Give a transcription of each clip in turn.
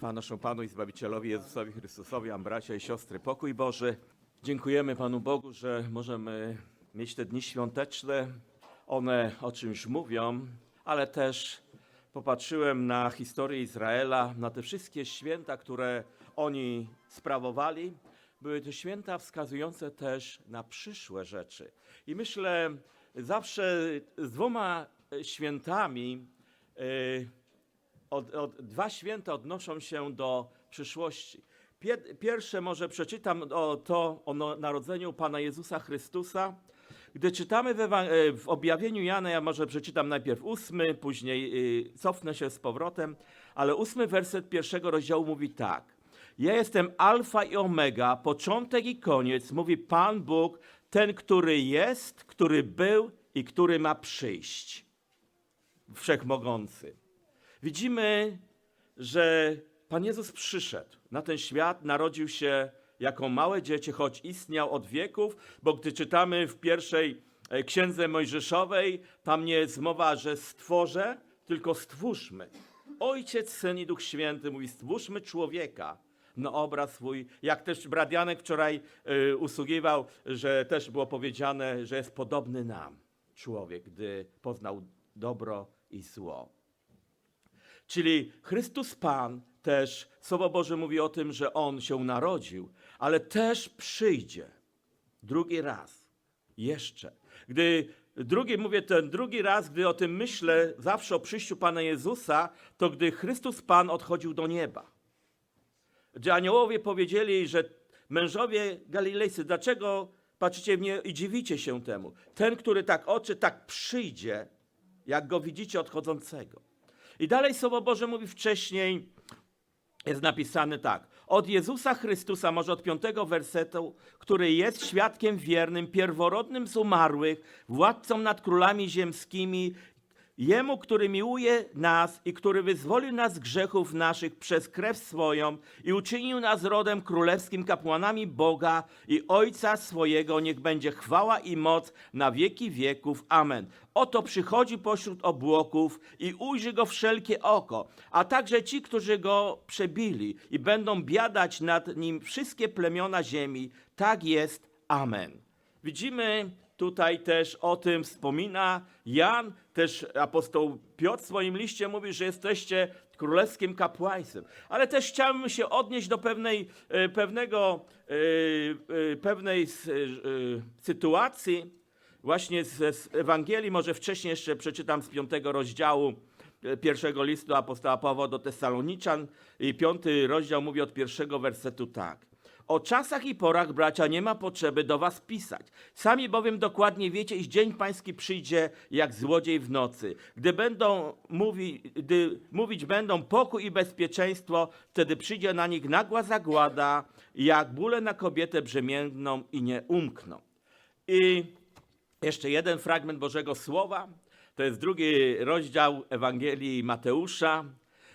Chwała naszemu Panu i Zbawicielowi Jezusowi Chrystusowi, a bracia i siostry, pokój Boży. Dziękujemy Panu Bogu, że możemy mieć te dni świąteczne. One o czymś mówią, ale też popatrzyłem na historię Izraela, na te wszystkie święta, które oni sprawowali. Były to święta wskazujące też na przyszłe rzeczy. I myślę, zawsze z dwoma świętami e, od, od, dwa święta odnoszą się do przyszłości. Pier, pierwsze może przeczytam o, to o no, narodzeniu Pana Jezusa Chrystusa. Gdy czytamy w, e, w objawieniu Jana, ja może przeczytam najpierw ósmy, później y, cofnę się z powrotem, ale ósmy werset pierwszego rozdziału mówi tak. Ja jestem alfa i omega, początek i koniec, mówi Pan Bóg, ten, który jest, który był i który ma przyjść. Wszechmogący widzimy, że Pan Jezus przyszedł na ten świat, narodził się jako małe dziecię, choć istniał od wieków, bo gdy czytamy w pierwszej e, księdze Mojżeszowej, tam nie jest mowa, że stworzę, tylko stwórzmy. Ojciec, Syn i Duch Święty mówi, stwórzmy człowieka na obraz swój. Jak też brat Janek wczoraj y, usługiwał, że też było powiedziane, że jest podobny nam człowiek, gdy poznał dobro i zło. Czyli Chrystus Pan też, Słowo Boże mówi o tym, że On się narodził, ale też przyjdzie drugi raz, jeszcze. Gdy drugi, mówię ten drugi raz, gdy o tym myślę, zawsze o przyjściu Pana Jezusa, to gdy Chrystus Pan odchodził do nieba. Gdy aniołowie powiedzieli, że mężowie galilejscy, dlaczego patrzycie w nie i dziwicie się temu? Ten, który tak oczy, tak przyjdzie, jak go widzicie odchodzącego. I dalej Słowo Boże mówi wcześniej, jest napisane tak. Od Jezusa Chrystusa, może od piątego wersetu, który jest świadkiem wiernym, pierworodnym z umarłych, władcą nad królami ziemskimi, Jemu, który miłuje nas i który wyzwolił nas z grzechów naszych przez krew swoją i uczynił nas rodem królewskim kapłanami Boga i Ojca swojego, niech będzie chwała i moc na wieki wieków. Amen. Oto przychodzi pośród obłoków i ujrzy go wszelkie oko, a także ci, którzy go przebili i będą biadać nad nim wszystkie plemiona ziemi. Tak jest. Amen. Widzimy tutaj też o tym wspomina Jan, też apostoł Piotr w swoim liście mówi, że jesteście królewskim kapłaństwem. Ale też chciałbym się odnieść do pewnej, e, pewnego, e, e, pewnej sytuacji, właśnie z, Ewangelii, może wcześniej jeszcze przeczytam z piątego rozdziału pierwszego listu apostoła Pawła do Tesaloniczan i piąty rozdział mówi od pierwszego wersetu tak. O czasach i porach, bracia, nie ma potrzeby do was pisać. Sami bowiem dokładnie wiecie, iż dzień pański przyjdzie jak złodziej w nocy. Gdy będą mówi, gdy mówić będą pokój i bezpieczeństwo, wtedy przyjdzie na nich nagła zagłada, jak bóle na kobietę brzemienną i nie umkną. I jeszcze jeden fragment Bożego Słowa. To jest drugi rozdział Ewangelii Mateusza.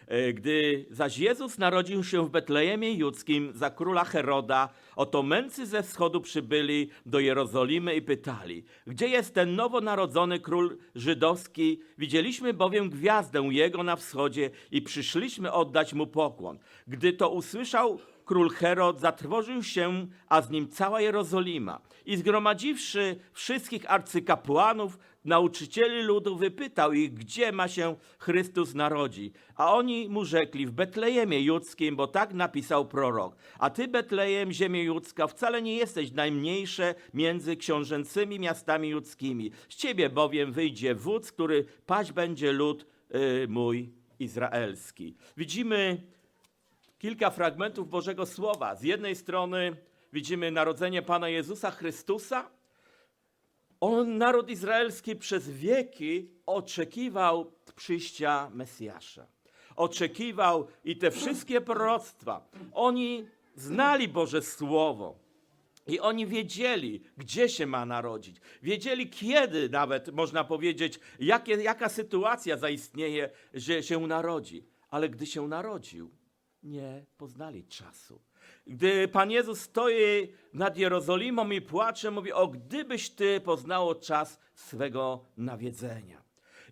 E, Gdy zaś Jezus narodził się w Betlejemie Judzkim za króla Heroda, oto męcy ze wschodu przybyli do Jerozolimy i pytali, gdzie jest ten nowonarodzony król żydowski? Widzieliśmy bowiem gwiazdę jego na wschodzie i przyszliśmy oddać mu pokłon. Gdy to usłyszał król Herod, zatrwożył się, a z nim cała Jerozolima. I zgromadziwszy wszystkich arcykapłanów, nauczycieli ludu, wypytał ich, gdzie ma się Chrystus narodzi. A oni mu rzekli, w Betlejemie Judzkim, bo tak napisał prorok. A ty, Betlejem, ziemie judzka, wcale nie jesteś najmniejsze między książęcymi miastami judzkimi. Z ciebie bowiem wyjdzie wódz, który paść będzie lud y, mój izraelski. Widzimy kilka fragmentów Bożego Słowa. Z jednej strony widzimy narodzenie Pana Jezusa Chrystusa. On, naród izraelski, przez wieki oczekiwał przyjścia Mesjasza. Oczekiwał i te wszystkie proroctwa. Oni znali Boże Słowo. I oni wiedzieli, gdzie się ma narodzić. Wiedzieli, kiedy nawet, można powiedzieć, jakie, jaka sytuacja zaistnieje, że się narodzi. Ale gdy się narodził, nie poznali czasu. Gdy Pan Jezus stoi nad Jerozolimą i płacze, mówi, o gdybyś Ty poznało czas swego nawiedzenia.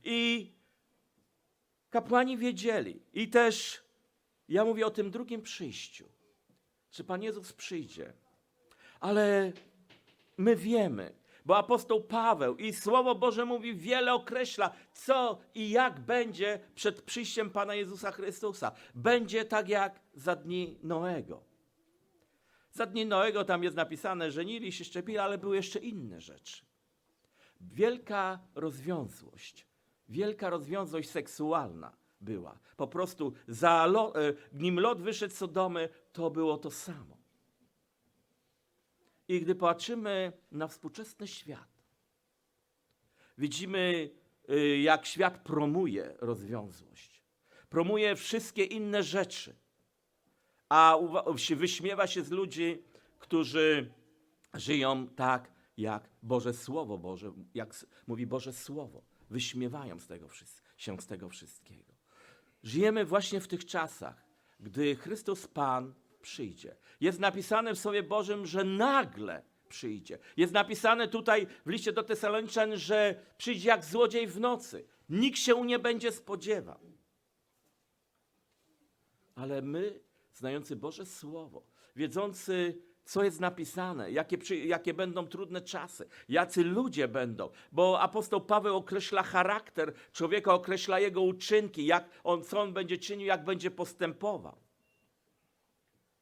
I kapłani wiedzieli i też Ja mówię o tym drugim przyjściu. Czy Pan Jezus przyjdzie? Ale my wiemy, bo apostoł Paweł i Słowo Boże mówi, wiele określa, co i jak będzie przed przyjściem Pana Jezusa Chrystusa. Będzie tak jak za dni Noego. Za dni Noego tam jest napisane, żenili się, szczepili, ale były jeszcze inne rzeczy. Wielka rozwiązłość, wielka rozwiązłość seksualna była. Po prostu za lo, e, nim Lot wyszedł z Sodomy, to było to samo. I gdy patrzymy na współczesny świat, widzimy, y, jak świat promuje rozwiązłość, promuje wszystkie inne rzeczy, a wyśmiewa się z ludzi, którzy żyją tak, jak Boże Słowo Boże, jak mówi Boże Słowo. Wyśmiewają z tego, się z tego wszystkiego. Żyjemy właśnie w tych czasach, gdy Chrystus Pan przyjdzie. Jest napisane w Słowie Bożym, że nagle przyjdzie. Jest napisane tutaj w liście do Tesaloniczan, że przyjdzie jak złodziej w nocy. Nikt się nie będzie spodziewał. Ale my, znający Boże Słowo, wiedzący, co jest napisane, jakie, przy, jakie będą trudne czasy, jacy ludzie będą, bo apostoł Paweł określa charakter człowieka, określa jego uczynki, jak on, co on będzie czynił, jak będzie postępował.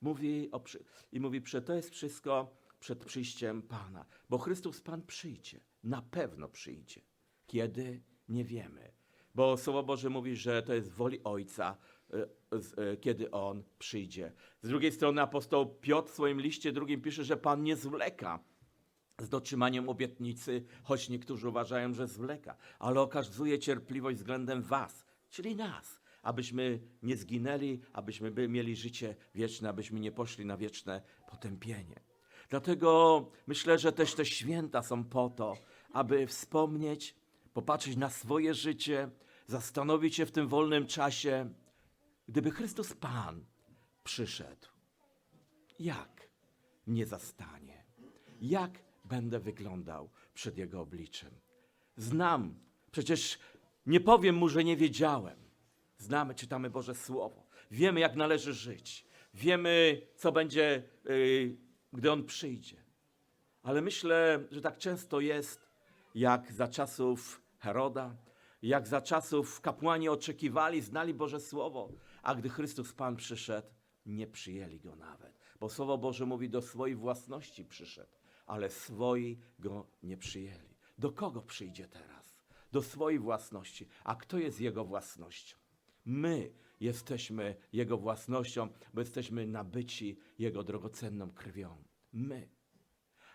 Mówi o, I mówi, że to jest wszystko przed przyjściem Pana, bo Chrystus Pan przyjdzie, na pewno przyjdzie. Kiedy? Nie wiemy. Bo Słowo Boże mówi, że to jest woli Ojca, kiedy On przyjdzie. Z drugiej strony apostoł Piotr w swoim liście drugim pisze, że Pan nie zwleka z dotrzymaniem obietnicy, choć niektórzy uważają, że zwleka, ale okazuje cierpliwość względem was, czyli nas, abyśmy nie zginęli, abyśmy by mieli życie wieczne, abyśmy nie poszli na wieczne potępienie. Dlatego myślę, że też te święta są po to, aby wspomnieć, popatrzeć na swoje życie, zastanowić się w tym wolnym czasie, gdyby Chrystus Pan przyszedł, jak mnie zastanie? Jak będę wyglądał przed Jego obliczem? Znam, przecież nie powiem Mu, że nie wiedziałem. Znamy, czytamy Boże Słowo. Wiemy, jak należy żyć. Wiemy, co będzie, y, gdy On przyjdzie. Ale myślę, że tak często jest, jak za czasów Heroda, jak za czasów kapłani oczekiwali, znali Boże Słowo, a gdy Chrystus Pan przyszedł, nie przyjęli Go nawet. Bo Słowo Boże mówi, do swojej własności przyszedł, ale swoi Go nie przyjęli. Do kogo przyjdzie teraz? Do swojej własności. A kto jest Jego własnością? My jesteśmy Jego własnością, bo jesteśmy nabyci Jego drogocenną krwią. My.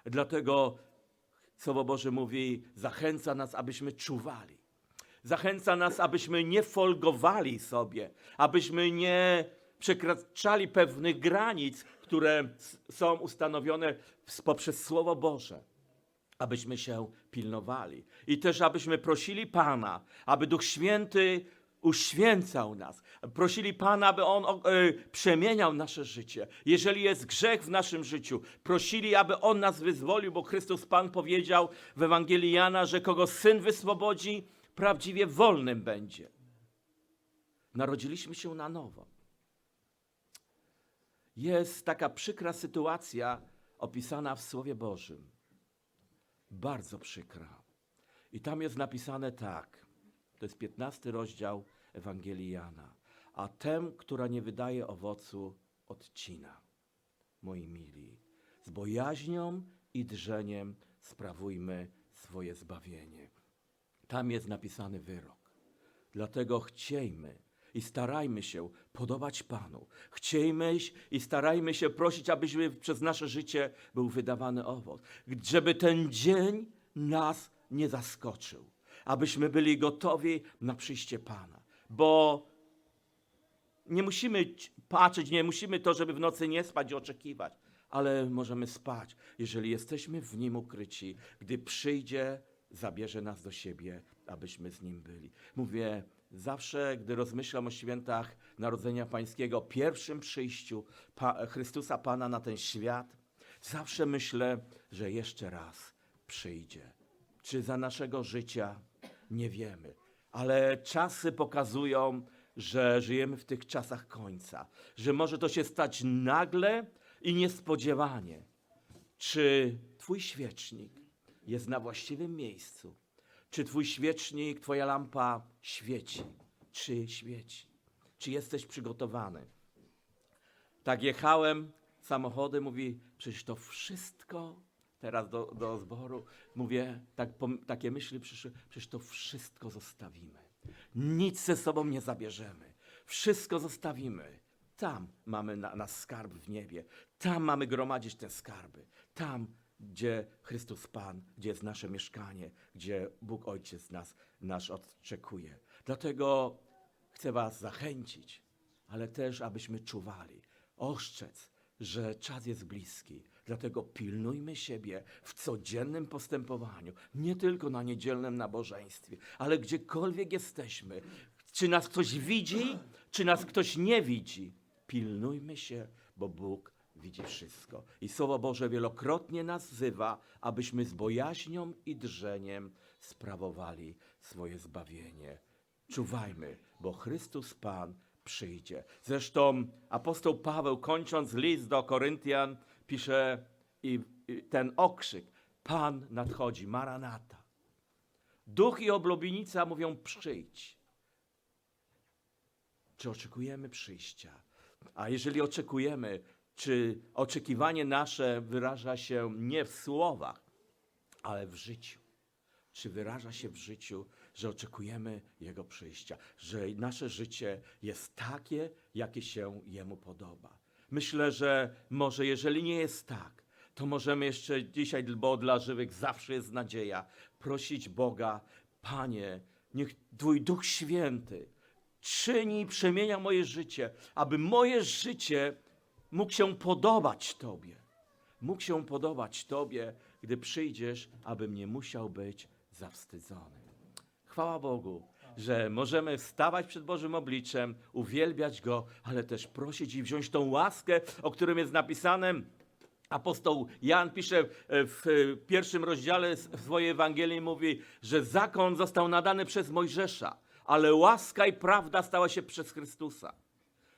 Dlatego Słowo Boże mówi, zachęca nas, abyśmy czuwali. Zachęca nas, abyśmy nie folgowali sobie, abyśmy nie przekraczali pewnych granic, które są ustanowione poprzez Słowo Boże. Abyśmy się pilnowali. I też, abyśmy prosili Pana, aby Duch Święty uświęcał nas. Prosili Pana, aby On e, przemieniał nasze życie. Jeżeli jest grzech w naszym życiu, prosili, aby On nas wyzwolił, bo Chrystus Pan powiedział w Ewangelii Jana, że kogo Syn wyswobodzi, prawdziwie wolnym będzie. Narodziliśmy się na nowo. Jest taka przykra sytuacja opisana w Słowie Bożym. Bardzo przykra. I tam jest napisane tak. To jest 15 rozdział Ewangelii Jana. A tę, która nie wydaje owocu, odcina. Moi mili, z bojaźnią i drżeniem sprawujmy swoje zbawienie. Tam jest napisany wyrok. Dlatego chciejmy i starajmy się podobać Panu. Chciejmy i starajmy się prosić, abyśmy przez nasze życie był wydawany owoc. Żeby ten dzień nas nie zaskoczył. Abyśmy byli gotowi na przyjście Pana. Bo nie musimy patrzeć, nie musimy to, żeby w nocy nie spać i oczekiwać, ale możemy spać, jeżeli jesteśmy w Nim ukryci. Gdy przyjdzie, zabierze nas do siebie, abyśmy z Nim byli. Mówię, zawsze, gdy rozmyślam o świętach Narodzenia Pańskiego, pierwszym przyjściu pa Chrystusa Pana na ten świat, zawsze myślę, że jeszcze raz przyjdzie. Czy za naszego życia? Nie wiemy. Ale czasy pokazują, że żyjemy w tych czasach końca, że może to się stać nagle i niespodziewanie. Czy Twój świecznik jest na właściwym miejscu? Czy Twój świecznik, Twoja lampa świeci? Czy świeci? Czy jesteś przygotowany? Tak jechałem samochodem, mówi, przecież to wszystko, teraz do, do zboru, mówię, tak, takie myśli przyszły, przecież to wszystko zostawimy. Nic ze sobą nie zabierzemy. Wszystko zostawimy. Tam mamy na, nasz skarb w niebie. Tam mamy gromadzić te skarby. Tam, gdzie Chrystus Pan, gdzie jest nasze mieszkanie, gdzie Bóg Ojciec nas, nasz oczekuje. Dlatego chcę Was zachęcić, ale też, abyśmy czuwali, ostrzec, że czas jest bliski. Dlatego pilnujmy siebie w codziennym postępowaniu, nie tylko na niedzielnym nabożeństwie, ale gdziekolwiek jesteśmy. Czy nas ktoś widzi, czy nas ktoś nie widzi, pilnujmy się, bo Bóg widzi wszystko. I Słowo Boże wielokrotnie nas wzywa, abyśmy z bojaźnią i drżeniem sprawowali swoje zbawienie. Czuwajmy, bo Chrystus Pan przyjdzie. Zresztą apostoł Paweł, kończąc list do Koryntian, pisze i, i ten okrzyk: Pan nadchodzi, Maranata. Duch i oblubienica mówią: przyjdź. Czy oczekujemy przyjścia? A jeżeli oczekujemy, czy oczekiwanie nasze wyraża się nie w słowach, ale w życiu? Czy wyraża się w życiu, że oczekujemy Jego przyjścia, że nasze życie jest takie, jakie się Jemu podoba? Myślę, że może jeżeli nie jest tak, to możemy jeszcze dzisiaj, bo dla żywych zawsze jest nadzieja, prosić Boga, Panie, niech Twój Duch Święty czyni i przemienia moje życie, aby moje życie mógł się podobać Tobie. Mógł się podobać Tobie, gdy przyjdziesz, abym nie musiał być zawstydzony. Chwała Bogu, że możemy wstawać przed Bożym obliczem, uwielbiać Go, ale też prosić i wziąć tą łaskę, o którym jest napisane. Apostoł Jan pisze e, w e, pierwszym rozdziale swojej Ewangelii, mówi, że zakon został nadany przez Mojżesza, ale łaska i prawda stała się przez Chrystusa.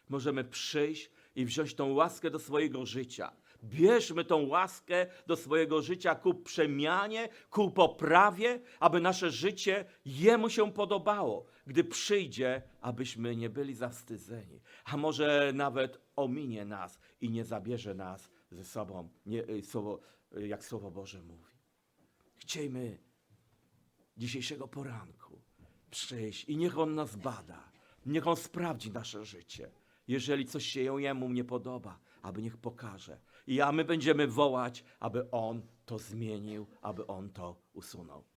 Możemy przyjść i wziąć tą łaskę do swojego życia. Bierzmy tą łaskę do swojego życia ku przemianie, ku poprawie, aby nasze życie Jemu się podobało, gdy przyjdzie, abyśmy nie byli zawstydzeni. A może nawet ominie nas i nie zabierze nas ze sobą, nie, y, słowo, y, jak Słowo Boże mówi. Chciejmy dzisiejszego poranku przyjść i niech On nas bada. Niech On sprawdzi nasze życie. Jeżeli coś się Jemu nie podoba, aby niech pokaże. I a my będziemy wołać, aby On to zmienił, aby On to usunął.